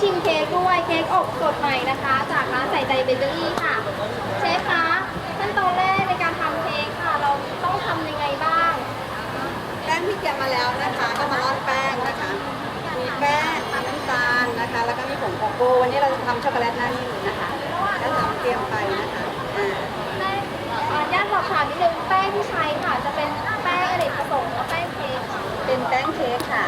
ชิมเค้กด้วยเค้กอบสดใหม่นะคะ จากร้านใส่ใจเบเกอรี่ค่ะ เชฟคะขั้นตอนแรกในการทำเค้กค่ะ เราต้องทำยังไงบ้างแป้งที่เตรียมมาแล้วนะคะก็มาร่อนแป้งนะคะ มีแป้งน้ำตาลนะคะ แล้วก็มีผงโกโก้วันนี้เราจะทำช็อกโกแลตหน้านิ่มนะคะก็ทำเตรียมไปนะคะอ่าแป้งขออนุญาตสอบถามนิดนึงแป้งที่ใช้ค่ะ จะเป็นแป้งอเนกประสงค์หรือแป้งเค้กค่ะเป็นแป้งเค้กค่ะ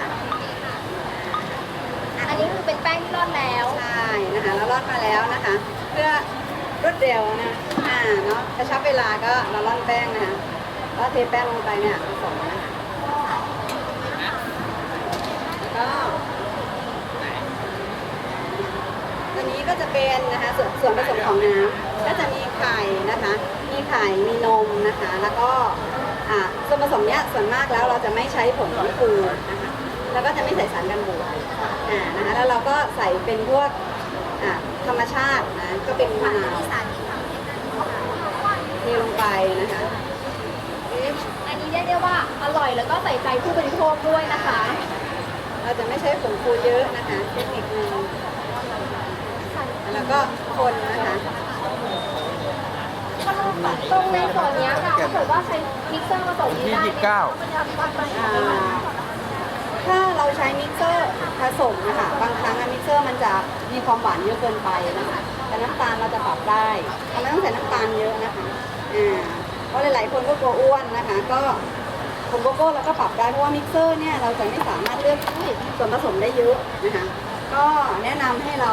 อันนี้คือเป็นแป้งที่ร่อนแล้ว ใช่นะคะแล้วร่อนมาแล้วนะคะ เพื่อรวดเร็วนะอ่าเนาะกระชับเวลาก็เราร่อนแป้งนะคะแล้วเทแป้งลงไปเนี่ยผสมนะคะแล้วก็ตัวนี้ก็จะเป็นนะคะส่วนส่วนผสมของน้ำก็จะมีไข่นะคะ มีไข่มีนมนะคะ แล้วก็อ่าส่วนผสมเนี้ยส่วนมากแล้วเราจะไม่ใช้ผงของฟูนะคะ แล้วก็จะไม่ใส่สารกันบูดอ่านะคะแล้วเราก็ใส่เป็นพวกอ่าธรรมชาตินะก็เป็นมะนาวเทลงไปนะคะอันนี้เรียกได้ว่าอร่อยแล้วก็ใส่ใจผู้บริโภคด้วยนะคะ เราจะไม่ใช้ผงฟูเยอะนะคะเทคนิคนึงแล้วก็คนนะคะตรงในส่วนเนี้ยค่ะถ้าเกิดว่าใช้มิกเซอร์ผสมนี้ได้ยี่สิบเก้าอ่า ถ้าเราใช้มิกเซอร์ผสมนะคะบางครั้งอะมิกเซอร์มันจะมีความหวานเยอะเกินไปนะคะแต่น้ำตาลเราจะปรับได้เราไม่ต้องใส่น้ำตาลเยอะนะคะอ่าเพราะหลายๆคนก็กลัวอ้วนนะคะ ก็ผงโกโก้เราก็ปรับได้เพราะว่ามิกเซอร์เนี่ยเราจะไม่สามารถเลือกส่วนผสมได้เยอะนะคะ ก็แนะนำให้เรา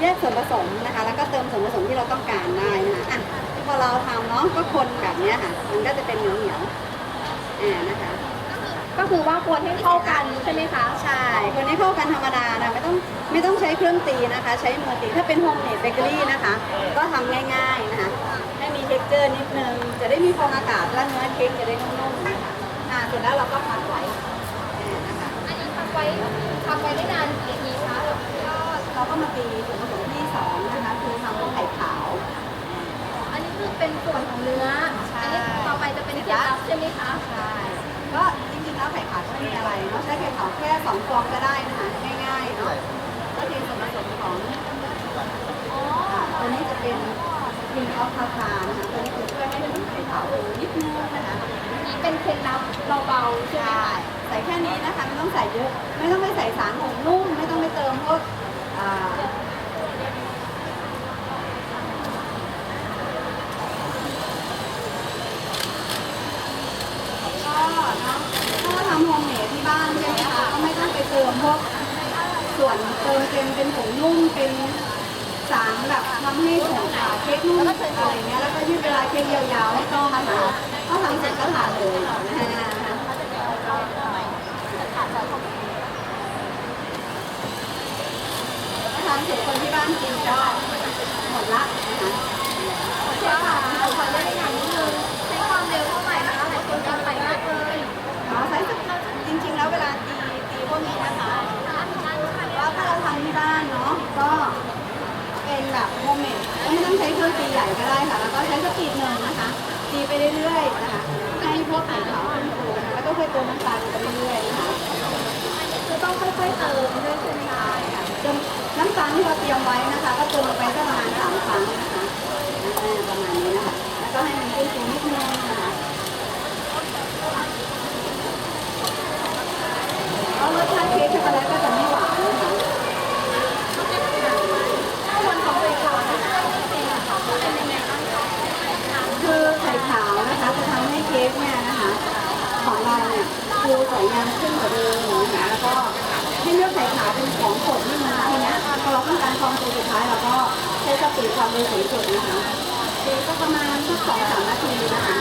แยกส่วนผสมนะคะ แล้วก็เติมส่วนผสมที่เราต้องการได้นะคะอะพอเราทำเนาะก็คนแบบเนี้ยค่ะ มันก็จะเป็นเหนียวเหนียวๆอ่านะคะ ก็คือว่าควรให้เข้ากันใช่ไหมคะ ใช่คนนี้เข้ากันธรรมดานะไม่ต้องไม่ต้องใช้เครื่องตีนะคะ ใช้มือตีถ้าเป็นโฮมเมดเบเกอรี่นะคะ ก็ทำง่ายๆนะคะให้มีเท็กเจอร์นิดนึง จะได้มีฟองอากาศและเนื้อเค้กจะได้นุ่มๆนะคะอ่าเสร็จแล้วเราก็พักไว้อ่านะคะอันนี้ทำไว้ทำไว้ได้นานกี่นาทีคะก็เราก็มาตีส่วนผสมที่สองนะคะคือทำไข่ขาว อันนี้คือเป็นส่วนของเนื้อใช่อันนี้ต่อไปจะเป็นเคล็ดลับ ม่มีอะไรเนาะใช้ไข่ขาวแค่สองฟองก็ได้นะคะง่ายๆเนาะก็เทส่วนผสมของอ๋ออ่าตัวนี้จะเป็นกินออฟคาคานะคะตัวนี้คือช่วยให้ถึงไข่ขาวนิดนึงนะคะอันนี้เป็นเคล็ดลับเบาๆใช่ไหมใช่คะใส่แค่นี้นะคะไม่ต้องใส่เยอะ ไม่ต้องไปใส่สารผงนุ่มไม่ต้องไปเติมพวกอ่าก็เนาะถ้าทำ โฮมเมดที่บ้านใช่ไหมคะก็ไม่ต้องไปเติมพวกส่วนเติมเป็นเป็นผงนุ่มเป็นสารแบบทำให้ผงอ่าเค้กนุ่มอะไรเงี้ยแล้วก็ยืดเวลาเค้กยาวๆไม่ต้องนะคะก็ทำเสร็จก็ทานเลยนะคะถ้าทานเสร็จคนที่บ้านกินก็หมดละนะคะใช่ค่ะขอได้อย่างนี้นึงใช้ความเร็วเท่าไหร่นะคะหลายคนจะไปมากเลยเอใช้ส เวลาตีตีพวกนี้นะคะว่าถ้าเราทำที่บ้านเนาะก็เป็นแบบโฮมเมดไม่ต้องใช้เครื่องตีใหญ่ก็ได้ค่ะ แล้วก็ใช้สปีดหนึ่งนะคะ ตีไปเรื่อยๆนะคะให้พวกไข่ขาวขึ้นฟูนะคะแล้วก็ค่อยเติมน้ำตาลไปเรื่อยๆนะคะคือต้องค่อยๆเติมด้วยใช่ไหมคะจนน้ำตาลที่เราเตรียมไว้นะคะ ก็เติมลงไปประมาณสามครั้งนะคะประมาณนี้นะคะ แล้วก็ให้มันขึ้นฟูนิดนึงนะคะ เพราะรสชาติเค้กช็อกโกแลตก็จะไม่หวานนะคะส่วนของไข่ขาวนะคะเป็นยังไงบ้างคะคือไข่ขาวนะคะจะทำให้เค้กเนี่ยนะคะของเราเนี่ยฟูสวยงามขึ้นกว่าเดิมนะคะแล้วก็ให้เลือกไข่ขาวเป็นของสดที่มันทีเนี้ยพอเราต้องการความฟูสุดท้ายเราก็ใช้สปีดความเร็วสูงสุดนะคะตีก็ประมาณสักสองสามนาทีนะคะ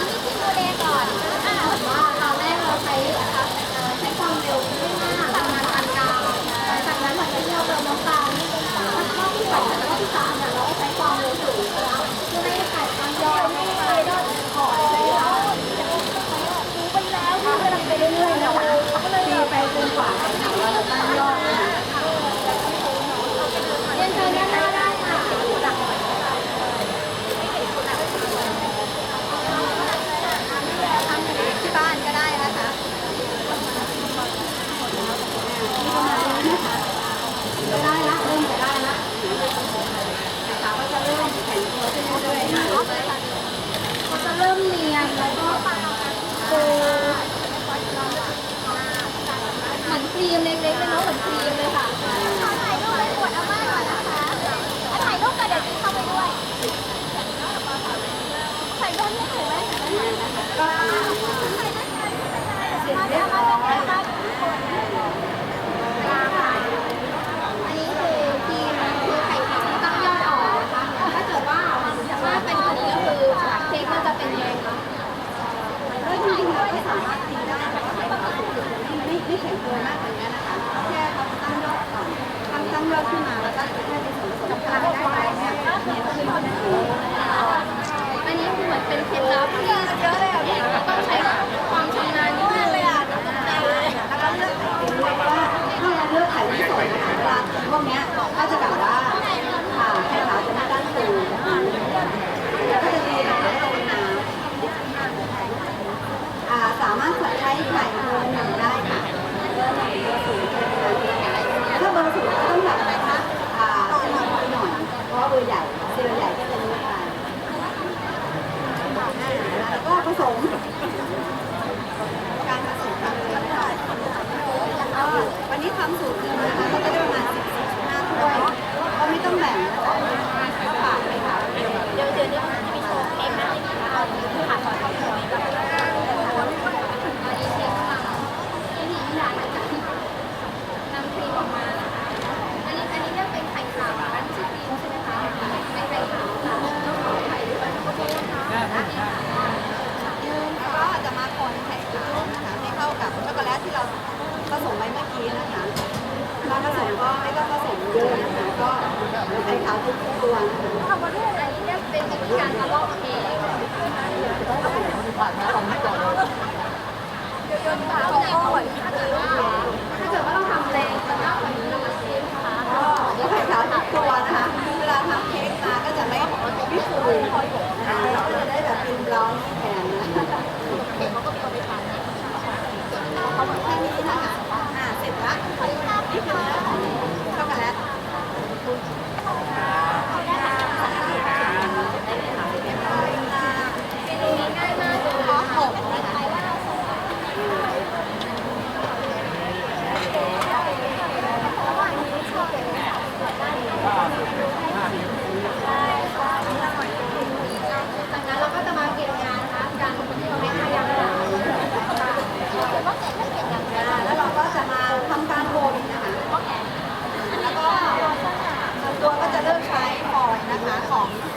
ของ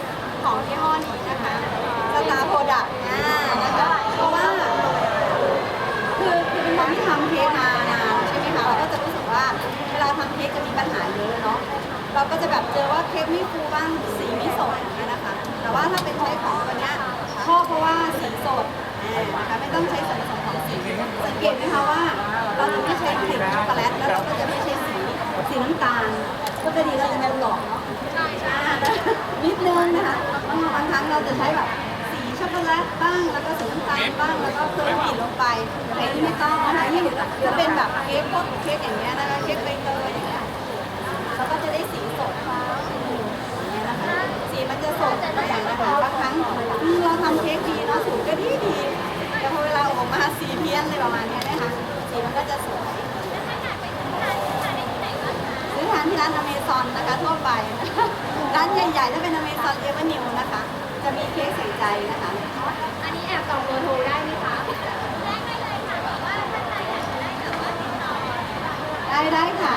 ของยี่ห้อนี้นะคะสตาร์โปรดักต์นะคะเพราะว่า คือคือเป็นคนที่ทำเค้กมานานใช่ไหมคะเราก็จะรู้สึกว่าเวลาทำเค้กจะมีปัญหาเยอะเนาะเราก็จะแบบเจอว่าเค้กไม่ฟูบ้างสีไม่สดอย่างเงี้ยนะคะ แต่ว่าถ้าเป็นใช้ของตัวเนี้ยชอบเพราะว่าสีสดอ่านะคะไม่ต้องใช้ส่วนผสมของสีสังเกตไหมคะว่าเราจะไม่ใช้กลิ่นช็อกโกแลตแล้วเราก็จะไม่ใช้สีสีน้ำตาลก็จะดีเราจะไม่หลอกเนาะ นิดนึงนะคะบางบางครั้งเราจะใช้แบบสีช็อกโกแลตบ้าง แล้วก็สีน้ำตาลบ้าง แล้วก็เพิ่มกลิ่นลงไปแต่ที่ไม่ต้องนะคะยิ่งหรือเป็นแบบเค้กพวกเค้กอย่างเงี้ยนะคะเค้กใบเตยอย่างเงี้ยเราก็จะได้สีสดอย่างเงี้ยนะคะ สีมันจะสดอย่างนะคะบางครั้งอืมเราทำเค้กดีเนาะสูตรก็ดีดีแต่พอเวลาออกมาสีเพี้ยนเลยประมาณเนี้ยนะคะสีมันก็จะสวยซื้อทานที่ร้านอเมซอนนะคะทั่วไปนะคะ ร้านใหญ่ๆถ้าเป็นอเมซอนเอเวอร์นิวนะคะ จะมีเค้กใส่ใจนะคะอันนี้แอบจองเบอร์โทรได้ไหมคะได้ได้ค่ะ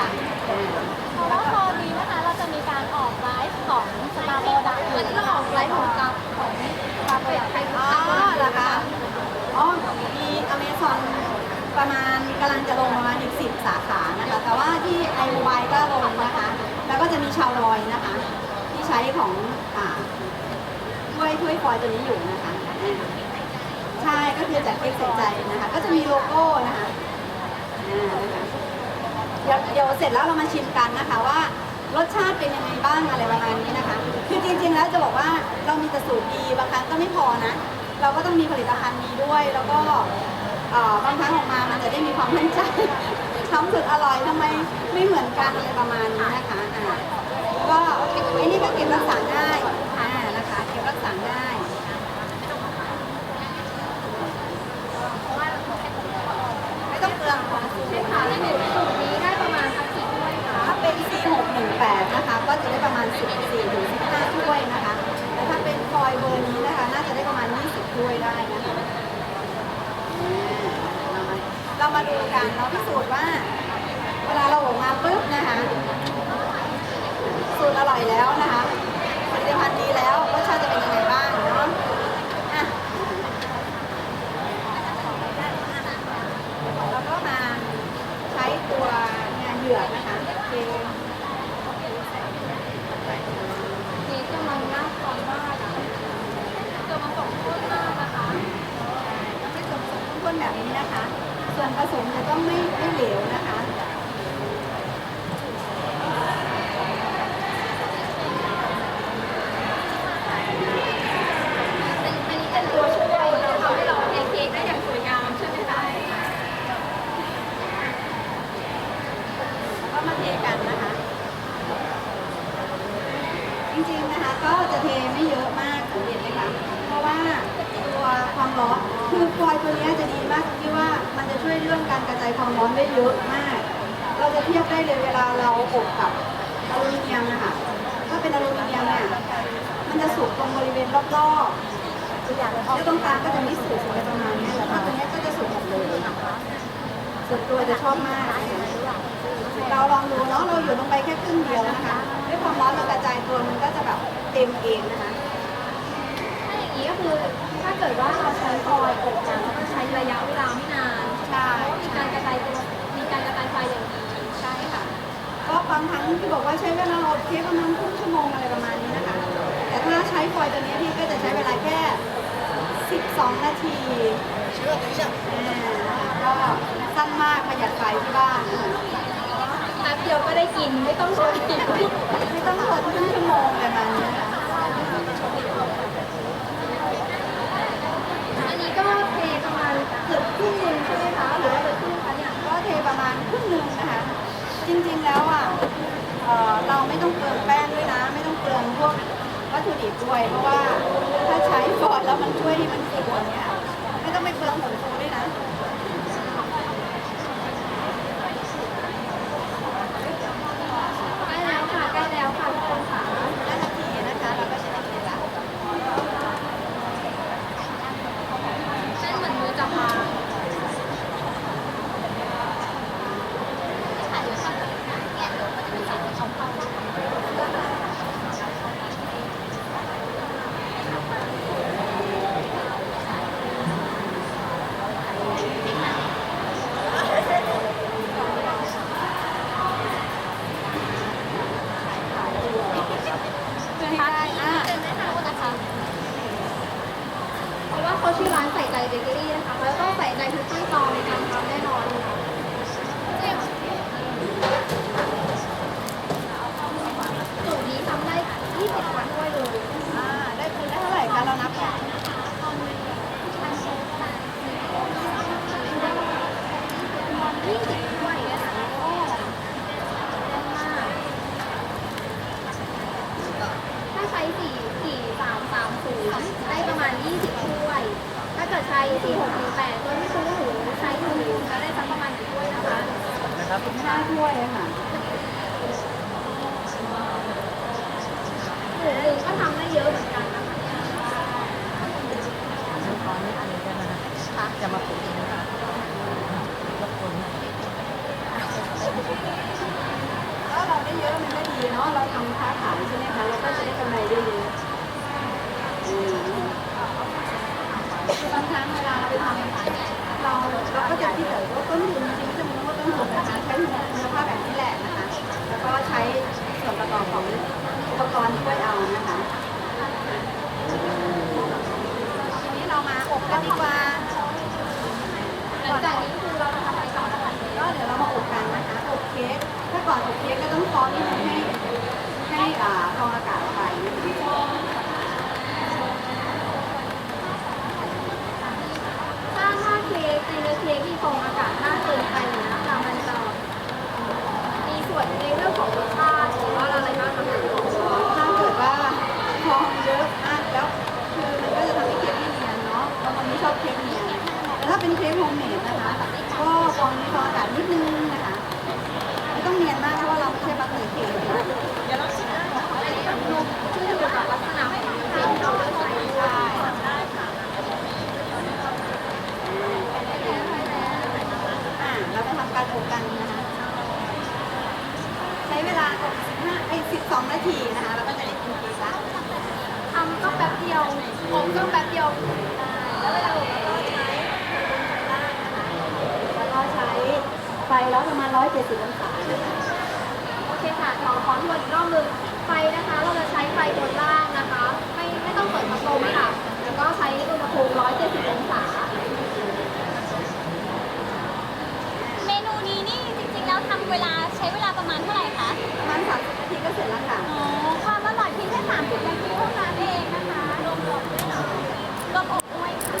เพราะว่าพอดีนะคะเราจะมีการออกไลฟ์ของสตาร์โปรดักต์วันนี้เราออกไลฟ์ของกับของสตาร์โปรดักต์ไทยอ๋อค่ะเหรอคะอ๋อมีอเมซอนประมาณกำลังจะลงประมาณอีกสิบสาขานะคะ แต่ว่าที่ไอโมบายก็ลงนะคะ แล้วก็จะมีชาวลอยนะคะที่ใช้ของอ่าถ้วยถ้วยฟอยล์ตัวนี้อยู่นะคะใช่ก็คือจากเค้กใส่ใจนะคะ ก็จะมีโลโก้นะคะอ่านะคะเดี๋ยวเดี๋ยวเสร็จแล้วเรามาชิมกันนะคะว่ารสชาติเป็นยังไงบ้างอะไรประมาณนี้นะคะ คือจริงๆแล้วจะบอกว่าเรามีแต่สูตรดีบางครั้งก็ไม่พอนะ เราก็ต้องมีผลิตภัณฑ์ดีด้วย แล้วก็เอ่อบางครั้งออกมามันจะได้มีความมั่นใจทำสุดอร่อยทำไมไม่เหมือนกันอะไรประมาณนี้นะคะอ่า ก็ไอ้นี่ก็เก็บรักษาได้อ่านะคะเก็บรักษาได้ไม่ต้องเปลืองค่ะสูตรนี้ได้ประมาณสักถ้วยคะถ้าเป็น4618นะคะก็จะได้ประมาณ14ถึง15ถ้วยนะคะแต่ถ้าเป็นฟอยเบอร์นี้นะคะน่าจะได้ประมาณ 20ถ้วยได้นะคะเรามาดูกันเราพิสูจน์ว่า เวลาเราออกมาปุ๊บนะคะ สูตรอร่อยแล้วนะคะผลิตภัณฑ์ดีแล้วรสชาติจะเป็นยังไงบ้างเนาะอะเราก็มาใช้ตัวงานเหยื่อนะคะเทนี่กำลังน่าทานมากอะจะมาส่งโคตรมากนะคะไม่สมสมข้นแบบนี้นะคะ ส่วนผสมจะต้องไม่ไม่เหลวนะคะ อันนี้เป็นตัวช่วยที่ทำให้เราเทเค้กได้อย่างสวยงามใช่ไหมคะ แล้วก็มาเทกันนะคะ จริงๆนะคะก็จะเทไม่เยอะมากสังเกตไหมคะ เพราะว่าตัวความร้อนคือฟอยล์ตัวเนี้ยจะดีมากตรงที่ว่ามันจะช่วยเรื่องการกระจายความร้อนได้เยอะมาก เราจะเทียบได้เลยเวลาเราอบกับอลูมิเนียมนะคะ ถ้าเป็นอลูมิเนียมเนี่ยมันจะสุกตรงบริเวณรอบๆแล้วตรงกลางก็จะไม่สุกอะไรประมาณเนี้ยแต่ถ้าตัวเนี้ยก็จะสุกหมดเลยส่วนตัวจะชอบมาก เราลองดูเนาะเราอยู่ลงไปแค่ครึ่งเดียวนะคะด้วยความร้อนมันกระจายตัวมันก็จะแบบเต็มเองนะคะถ้าอย่างนี้ก็คือถ้าเกิดว่าเราใช้ฟอยล์อบนะแล้วก็ใช้ระยะเวลาไม่นานใช่มีการกระจายตัวมีการกระจายไฟอย่างดีใช่ค่ะ ก็บางครั้งที่บอกว่าใช้เวลาอบเค้กประมาณครึ่งชั่วโมงอะไรประมาณนี้นะคะ แต่ถ้าใช้ฟอยล์ตัวนี้พี่ก็จะใช้เวลาแค่ 12 นาทีอ่าก็ สั้นมากประหยัดไฟที่บ้านคะแป๊บเดียวก็ได้กินไม่ต้องช้ไม่ต้องทนครึ่งชั่วโมงอะไรประมาณนี้ค่ะอันนี้ก็เทประมาณเกือบครึ่งหนึงใช่ไหมคะหรือว่าจะครึ่งคะเนี่ยก็เทประมาณครึ่งหนึ่งนะคะ จริงๆแล้วอะเออเราไม่ต้องเปลืองแป้งด้วยนะ ไม่ต้องเปลืองพวกวัตถุดิบด้วย เพราะว่าถ้าใช้ฟอดแล้วมันช่วยให้มันสุกเนี่ยไม่ต้องไปเปลืองผงฟู อีก12นาทีนะคะแล้วก็จะได้กินเค้กละทำก็แป๊บเดียวอบก็แป๊บเดียวแล้วเวลาอบเราก็ใช้แล้วก็ใช้ไฟร้อนประมาณ170องศานะคะโอเคค่ะขอขอทวนอีกรอบหนึงไฟนะคะ เราจะใช้ไฟบนล่างนะคะ ไม่ไม่ต้องเปิดพัดลมค่ะ แล้วก็ใช้อุณหภูมิ170องศา เมนูนี้นี่จริงๆแล้วทำเวลาใช้เวลาประมาณเท่าไหร่คะ ประมาณ30นาที ก็เสร็จแล้วค่ะ อ๋อความอร่อยเพียงแค่30นาทีเท่านั้นเองนะคะรวมอบด้วยเหรอรวมอบด้วยค่ะ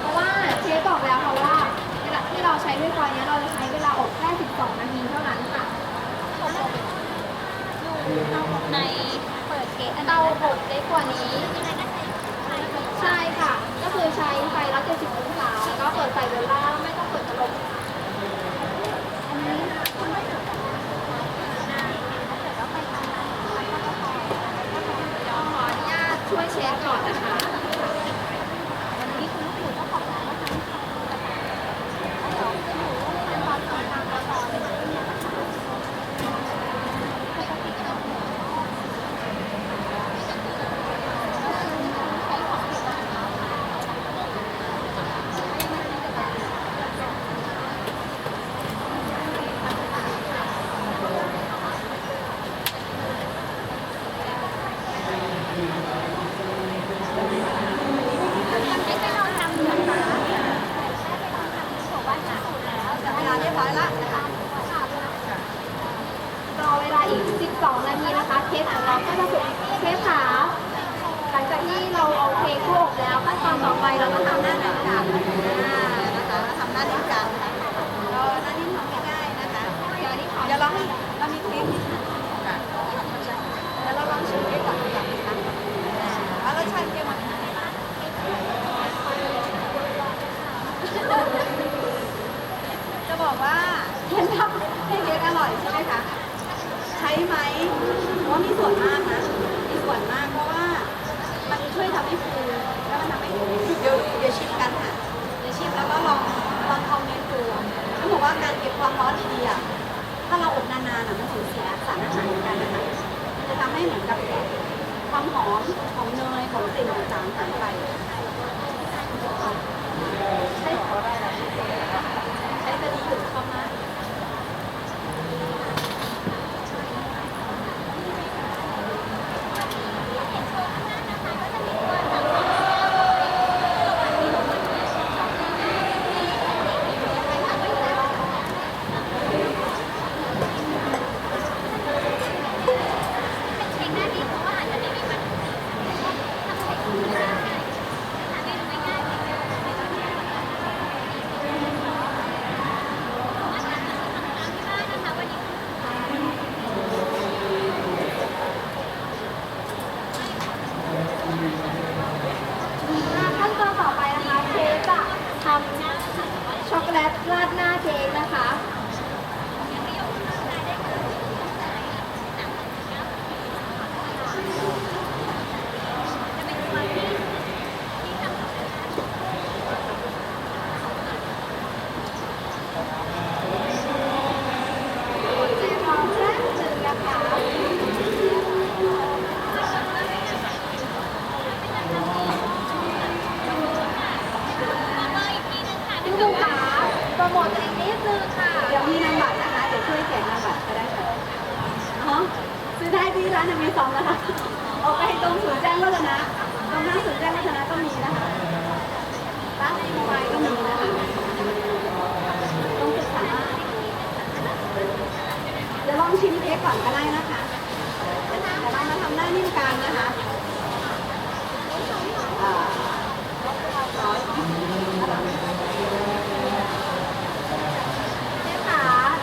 เพราะว่าเชฟบอกแล้วค่ะว่าเวลาที่เราใช้ด้วยไฟเนี้ยเราจะใช้เวลาอบแค่ 12 นาทีเท่านั้นค่ะอยู่เตาอบในเปิดเกตอันเตาเตาอบเล็กกว่านี้ยังไงก็ใช้ไฟเปิดใช่ค่ะ ก็คือใช้ไฟ170องศาแล้วก็เปิดไฟบนล่างไม่ต้องเปิดพัดลมอันนี้คุณไม่เปิด แล้วไฟทำงานไฟก็พอ เดี๋ยวขออนุญาตช่วยเชฟก่อนนะคะ วันนี้คุณลูกหมูก็ขอบคุณนะคะที่ทำกระต่ายแล้วเดี๋ยวจะอยู่ขั้นตอนต่อตามขั้นตอนเลยนะคะปกติเราใช้ของผิดนะคะ ยังไม่ไปลองทำดูนะคะแค่ไปลองทำดูบอกว่าจะสูตรแล้ว เวลาเรียบร้อยละนะคะรอเวลาอีก 12 นาทีนะคะเคสของเราก็จะสุกเคสขาหลังจากที่เราเอาเค้กเข้าอบแล้วขั้นตอนต่อไปเราก็ทำหน้าหนังกันนะคะแล้วทำหน้านิ่มกันค่ะก็หน้านิ่มทำง่ายๆนะคะ เดี๋ยวนี้ขอ เดี๋ยวเราให้เรามีเค้กที่ค่ะเดี๋ยวเราลองชิมเค้กก่อนดีกว่านะคะอ่ารสชาติเค้กมันเป็นยังไงบ้างจะบอกว่าเคล็ดลับให้เค้กอร่อยใช่ไหมคะ ใช้ไหมว่ามีส่วนมากนะมีส่วนมากเพราะว่ามันช่วยทำให้ฟูแล้วมันทำให้เดี๋ยวเดี๋ยวชิมกันค่ะเดี๋ยวชิมแล้วก็ลองลองคอมเมนต์ดูเขาบอกว่าการเก็บความร้อนดีๆอะถ้าเราอบนานๆอะมันสูญเสียสารอาหารเหมือนกันนะคะจะทำให้เหมือนกับความหอมของเนยของกลิ่นต่างๆหายไป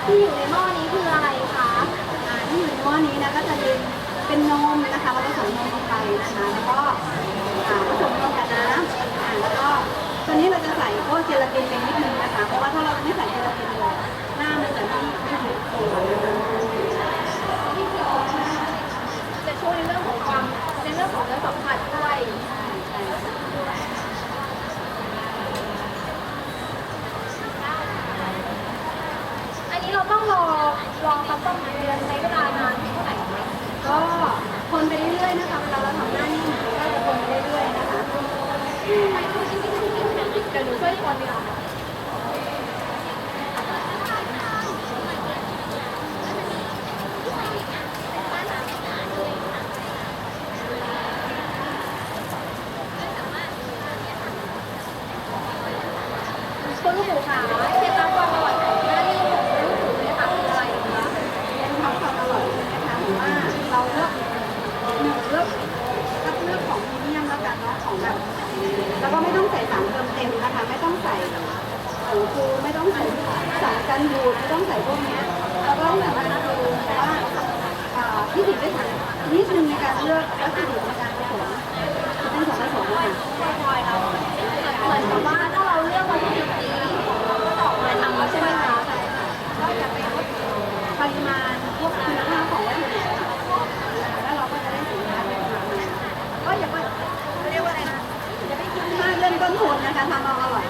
ที่อยู่ในหม้อนี้คืออะไรคะอ่าที่อยู่ในหม้อนี้นะก็จะเป็นเป็นนมนะคะเราผสมนมลงไปนะคะแล้วก็อ่าผสมลงกับน้ำอ่าแล้วก็ตอนนี้เราจะใส่พวกเจลาตินไปนิดนึงนะคะ เพราะว่าถ้าเราไม่ใส่เจลาตินเลยหน้ามันจะไม่ไม่ถูกตัวจะช่วยเรื่อง พักประมาณเดือนใช้เวลานานเท่าไหร่คะก็คนไปเรื่อยๆนะคะเวลาเราทำหน้านี่ก็จะคนไปเรื่อยๆนะคะใช้ผู้ชิ้นที่ถูกที่สุดแต่หนูช่วยคนเดียวคนลูกหูขาว คือไม่ต้องใส่สารกันบูดไม่ต้องใส่พวกนี้แล้วก็สามารถดูว่าอ่าพิถีพิถันนิดนึงในการเลือกวัตถุดิบในการผสมเป็นส่วนผสมนะคะ เหมือนกับว่าถ้าเราเลือกวัตถุดิบดีก็จะออกมาทำแล้วใช่ไหมคะ ก็จะไปลดปริมาณพวกคุณภาพของวัตถุดิบค่ะแล้วเราก็จะได้สินค้าที่มาก็อย่าไปเรียกว่าอะไรนะอย่าไปคิดมากเรื่องต้นทุนนะคะทำเอาอร่อย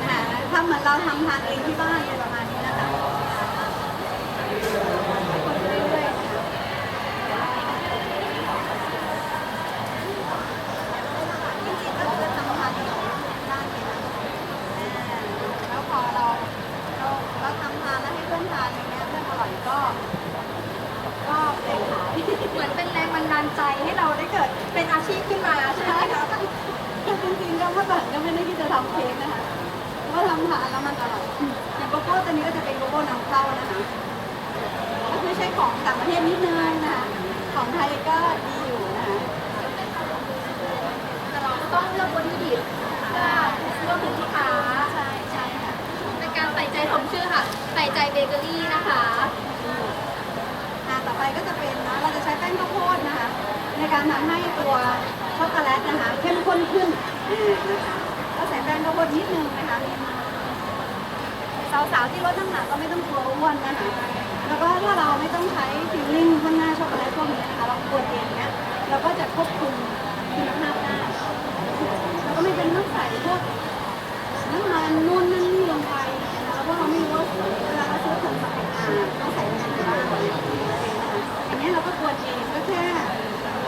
นะคะทำ เราทำทานเองที่บ้านอะไรประมาณนี้นะคะคนเรื่อยๆนะคะจริงๆก็คือทำทานเองที่บ้านเองนะแล้วพอเราเราเราทำทานแล้วให้เพื่อนทานอย่างเงี้ยเพื่อนอร่อยก็ ก็เป็นขาย เหมือนเป็นแรงบันดาลใจให้เราได้เกิดเป็นอาชีพขึ้นมาใช่ไหมคะ แต่จริงๆก็เมื่อก่อนก็ไม่ได้คิดจะทำเค้กนะคะว่าทำทานแล้วมันอร่อยอย่างโกโก้ตัวนี้ก็จะเป็นโกโก้นำเข้านะคะ ก็คือใช้ของต่างประเทศนิดนึงนะคะ ของไทยก็ดีอยู่นะคะ แต่เราก็ต้องเลือกวัตถุดิบเพื่อเพื่อคุณลูกค้าใช่ใช่ค่ะเป็นการใส่ใจสมชื่อค่ะ ใส่ใจเบเกอรี่นะคะ อ่าต่อไปก็จะเป็นนะเราจะใช้แป้งข้าวโพดนะคะ ในการทำให้ตัวช็อกโกแลตนะคะเข้มข้นขึ้นอ่านะคะก็ใส่แป้งข้าวโพดนิดนึงนะคะ สาวๆที่ลดน้ำหนักก็ไม่ต้องกลัวอ้วนนะคะ แล้วก็ถ้าเราไม่ต้องใช้ฟิลลิ่งข้างหน้าช็อกโกแลตพวกนี้นะคะเรากดเองเนี้ยเราก็จะควบคุมคุณภาพได้แล้วก็ไม่เป็นต้องใส่พวกน้ำมันนู่นนั่นนี่ลงไปแล้วก็เราไม่รู้ว่าเวลาเราซื้อผงสำเร็จมาต้องใส่อะไรบ้างอะไรอย่างเงี้อย่างเงี้ยเราก็กวนเองก็แค่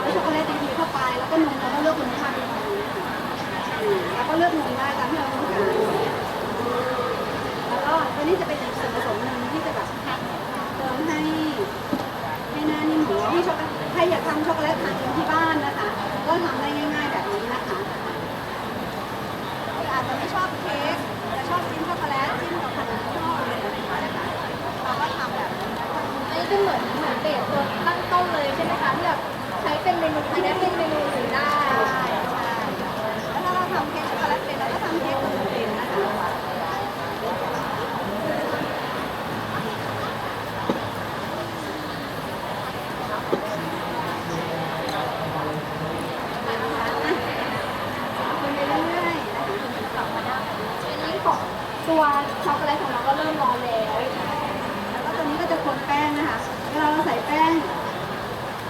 เอาช็อกโกแลตดีๆเข้าไป แล้วก็นมเราก็เลือกคุณภาพดีๆแล้วก็เลือกนมได้ตามที่เราต้องการ ตัวนี้จะเป็นอีกส่วนผสมหนึ่งที่จะแบบเติมให้ให้หน้านิ่มหรือว่าให้ช็อกโกแลตใครอยากทำช็อกโกแลตทานเองที่บ้านนะคะ ก็ทำได้ง่าย ๆ แบบนี้นะคะคืออาจจะไม่ชอบเค้กแต่ชอบจิ้มช็อกโกแลตจิ้มกับขนมชอบอะไรแบบนี้นะคะเราก็ทำแบบนี้นะคะอันนี้เป็นเหมือนเหมือนเบสตัวตั้งต้นเลยใช่ไหมคะที่แบบใช้เป็นเมนูที่ได้เนเมนูอื่นได้ ใช่ใช่แล้วถ้าเราทำเค้กช็อกโกแลตเป็นเราก็ทำเค้กอื่นเป็นนะคะ คนไปเรื่อยๆนะคะ อันนี้ของตัวช็อกโกแลตของเราก็เริ่มร้อนแล้ว แล้วก็ตัวนี้ก็จะคนแป้งนะคะ เวลาเราใส่แป้ง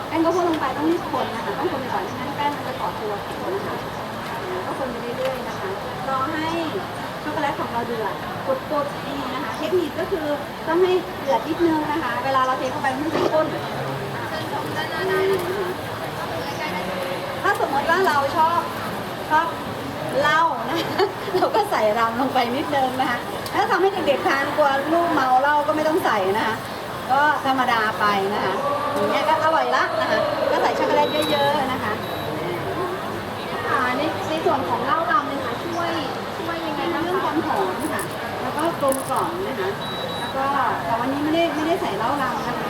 แป้งก็พ่นลงไปต้องรีบคนนะคะ ต้องคนไปก่อนไม่งั้นแป้งมันจะเกาะตัวแข็งนะคะอ่าก็คนไปเรื่อยๆนะคะ รอให้ช็อกโกแลตของเราเดือดปุดๆนี่นะคะ เทคนิคก็คือต้องให้เดือดนิดนึงนะคะ เวลาเราเทเข้าไปมันจะข้น เชิญชมด้านหน้าได้นะคะใกล้ๆได้ ถ้าสมมติว่าเราชอบชอบเหล้านะ เราก็ใส่รำลงไปนิดนึงนะคะ ถ้าทำให้เด็กๆทานกลัวลูกเมาเหล้าก็ไม่ต้องใส่นะคะ ก็ธรรมดาไปนะคะอย่างเงี้ยก็อร่อยละนะคะก็ใส่ช็อกโกแลตเยอะๆนะคะอ่าในในส่วนของเหล้าลำเนี่ยค่ะช่วยช่วยยังไงนบ้างเรื่องความหอมค่ะ แล้วก็กลมกล่อมนะคะ แล้วก็แต่วันนี้ไม่ได้ไม่ได้ใส่เหล้าลำนะคะ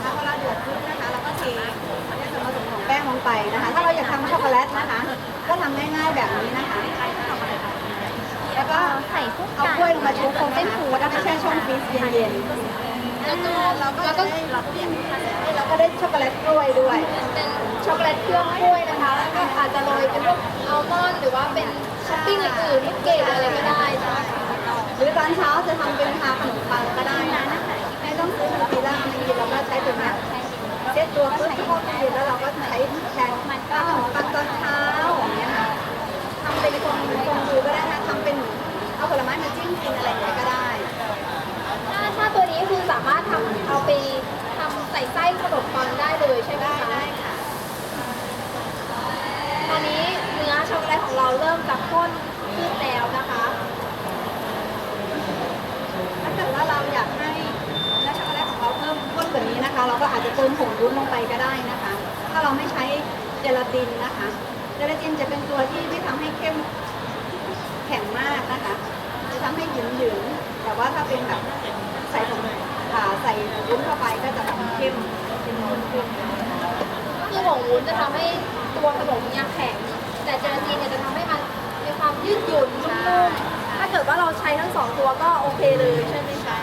แล้วเวลาเดือดปุ๊บนะคะเราก็เทส่วนผสมของแป้งลงไปนะคะ ถ้าเราอยากทำช็อกโกแลตนะคะ ก็ทำง่ายๆแบบนี้นะคะ แล้วก็ใส่พวกเอากล้วยลงมาชุบลงไปนะแล้วก็แช่ช่องฟรีซเย็นๆแล้วก็เราก็แล้วจะก็ได้เราก็ได้ช็อกโกแลตกล้วยด้วย เป็นช็อกโกแลตเครื่องกล้วยนะคะ แล้วก็อาจจะโรยเป็นพวกอัลมอนด์หรือว่าเป็นช็อปปิ้งอื่นๆลูกเกดอะไรก็ได้ใช่ไหมคะหรือตอนเช้าจะทำเป็นทาขนมปังก็ได้นะไม่ต้องซื้อขนมปีล่ามันกินเราก็ใช้ตัวเนี้ยเซ็ตตัวปุ๊บเข้าไปแล้วเราก็ใช้แทนมันก็ขนมปังตอนเช้าอย่างเงี้ยค่ะทำเป็นคนคนดูก็ได้นะทำเป็นเอาผลไม้มาจิ้มกินอะไรอย่างเงี้ยก็ได้ ถ้าถ้าตัวนี้คือสามารถทำเอาไปทำใส่ไส้ขนมปังได้เลยใช่ไหม ได้ คะ ได้ค่ะ ตอนนี้ เริ่มจะ ข้นขึ้นแล้วนะคะ ถ้าเกิดว่าเราอยากให้เนื้อช็อกโกแลตของเราเพิ่มข้นกว่านี้นะคะ เราก็อาจจะเติมผงวุ้นลงไปก็ได้นะคะ ถ้าเราไม่ใช้เจลาตินนะคะ เจลาตินจะเป็นตัวที่ไม่ทำให้เข้มแข็งมากนะคะ จะทำให้หยืนหยืนๆแต่ว่าถ้าเป็นแบบใส่ผงอ่าใส่วุ้นเข้าไปก็จะแบบเข้มเป็นข้นขึ้นคือผงวุ้นจะทำให้ตัวขนมเนี่ยแข็ง แต่เจลาตินเนี่ยจะทำให้มัน ยืดหยุ่นนุ่มๆถ้าเกิดว่าเราใช้ทั้งสองตัวก็โอเคเลยใช่ไหมคะ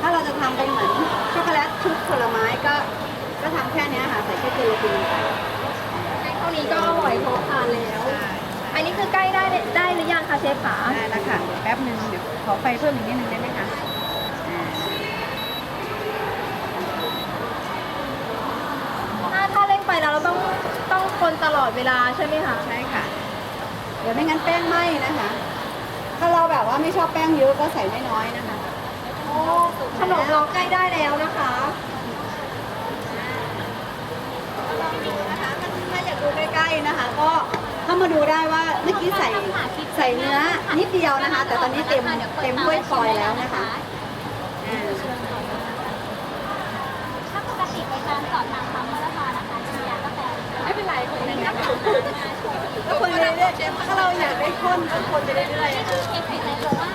ถ้าเราจะทำเป็นเหมือนช็อกโกแลตชุบผลไม้ก็ก็ทำแค่เนี้ยค่ะใส่แค่เจลาตินลงไปเท่านี้ก็อร่อยพอทานแล้ว อันนี้คือใกล้ได้ได้หรือยังคะเชฟขาได้แล้วค่ะเดี๋ยวแป๊บนึงเดี๋ยวขอไฟเพิ่มอีกนิดนึงได้ไหมคะอ่าถ้าถ้าเร่งไปแล้วเราต้องต้องคนตลอดเวลาใช่ไหมคะ ใช่ค่ะ เดี๋ยวไม่งั้นแป้งไหม้นะคะ ถ้าเราแบบว่าไม่ชอบแป้งเยอะก็ใส่น้อยๆนะคะ โอ้ขนมเราใกล้ได้แล้วนะคะลองดูนะคะถ้าอยากดูใกล้ๆนะคะ ก็เข้ามาดูได้ว่าเมื่อกี้ใส่ใส่เนื้อนิดเดียวนะคะ แต่ตอนนี้เต็มเต็มถ้วยฟอยล์แล้วนะคะอ่า ถ้าปกติไปตามเกาะตามปั๊มมอเตอร์ไซค์นะคะจะมีร้านกาแฟ ไม่เป็นไรคนนี้นะคะ ก็คนไปเรื่อยๆถ้าเราอยากได้ข้นก็คนไปเรื่อยๆนี่นคืคะอเชฟใส่ใจเลยว่า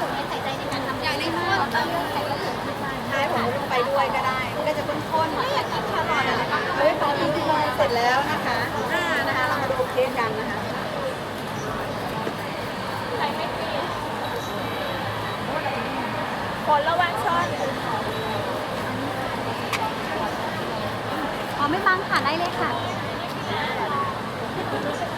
ผมใส่ใจในการทำอยากได้มากเราเลือกใส่ก็ถึงขึ้นมาใช้ผมลงไปด้วยก็ได้ มันก็จะข้นๆไม่อยากกินชาลอตอะไรคะเฮ้ยพอทิ้เสร็จแล้วนะคะอ่านะคะ เรามาดูเค้กกันนะคะใส่ไม่ฟรีคนระวังช้อนอ๋อไม่บังค่ะได้เลยค่ะ Thank you.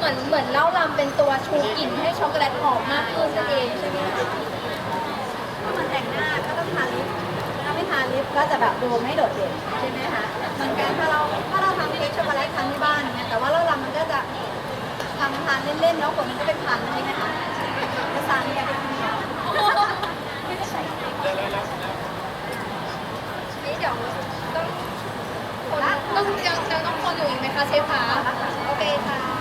เหมือนเหมือนเหล้าลำเป็นตัวชูกลิ่นให้ช็อกโกแลตหอมมากขึ้นนั่นเองใช่ไหมคะถ้ามันแต่งหน้าก็ต้องทาลิปถ้าไม่ทาลิปก็จะแบบดูไม่โดดเด่นใช่ไหมคะเหมือนกันถ้าเราถ้าเราทำเค้กช็อกโกแลตทำที่บ้านเนี่ยแต่ว่าเราทำมันก็จะทำทานเล่นๆเนาะคนมันก็เป็นพันใช่ไหมคะภาษาเนี่ยเป็นเดียวนี่เดี๋ยวต้องคนต้องยังยังต้องคนอยู่อีกไหมคะเชฟคะโอเคค่ะ